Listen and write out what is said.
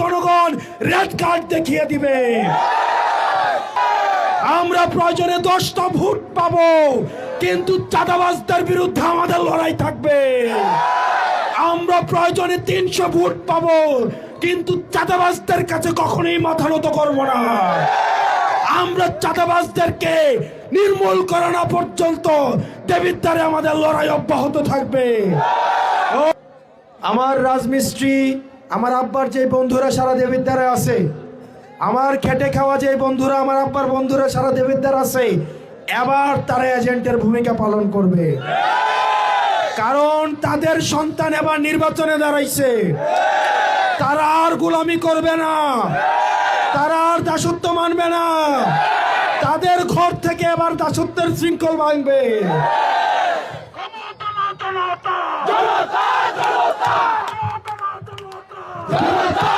জনগণ red card দেখিয়ে দিবে। আমরা প্রয়োজনে দশটা ভোট পাবো, কিন্তু চাঁদাবাজদের বিরুদ্ধে আমাদের লড়াই থাকবে। আমরা প্রয়োজনে তিনশো ভোট পাবো, কিন্তু চাঁদাবাজদের কাছে কখনোই মাথা নত করব না। আমরা চাঁদাবাজদেরকে নির্মূল করা না পর্যন্ত দেবীর দ্বারে আমাদের লড়াই অব্যাহত থাকবে। আমার রাজমিস্ত্রি আমার আব্বার যে বন্ধুরা সারা দেবীর দ্বারে আছে আমার খেটে খাওয়া যে বন্ধুরা আমার আব্বার বন্ধুরা সারা দ্বার আছে এবার তারা এজেন্টের ভূমিকা পালন করবে। কারণ তাদের সন্তান এবার নির্বাচনে দাঁড়াইছে। তারা আর গোলামি করবে না। তারা আর দাসত্ব মানবে না। তাদের ঘর থেকে এবার দাসত্বের শৃঙ্খল ভাঙবে। জনতা, জনতা। জনতা, জনতা।